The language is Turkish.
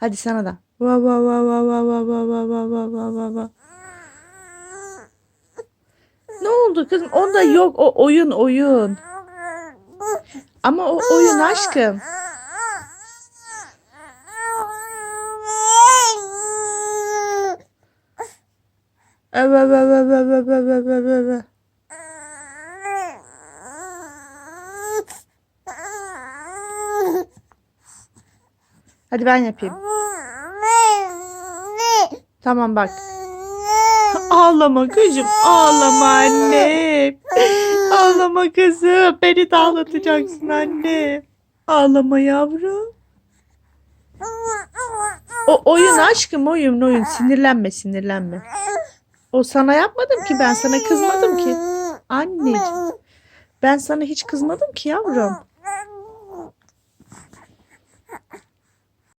Hadi sana da. Va va va va va va va va va va va va va. Ne oldu kızım? Onda yok. O oyun oyun. Ama o oyun aşkım. Eve ve ve ve ve ve Hadi ben yapayım. Tamam bak. Ağlama kızım. Ağlama annem. Ağlama kızım. Beni de ağlatacaksın anne. Ağlama yavrum. O oyun aşkım oyun oyun. Sinirlenme sinirlenme. O sana yapmadım ki ben sana kızmadım ki. Anneciğim ben sana hiç kızmadım ki yavrum.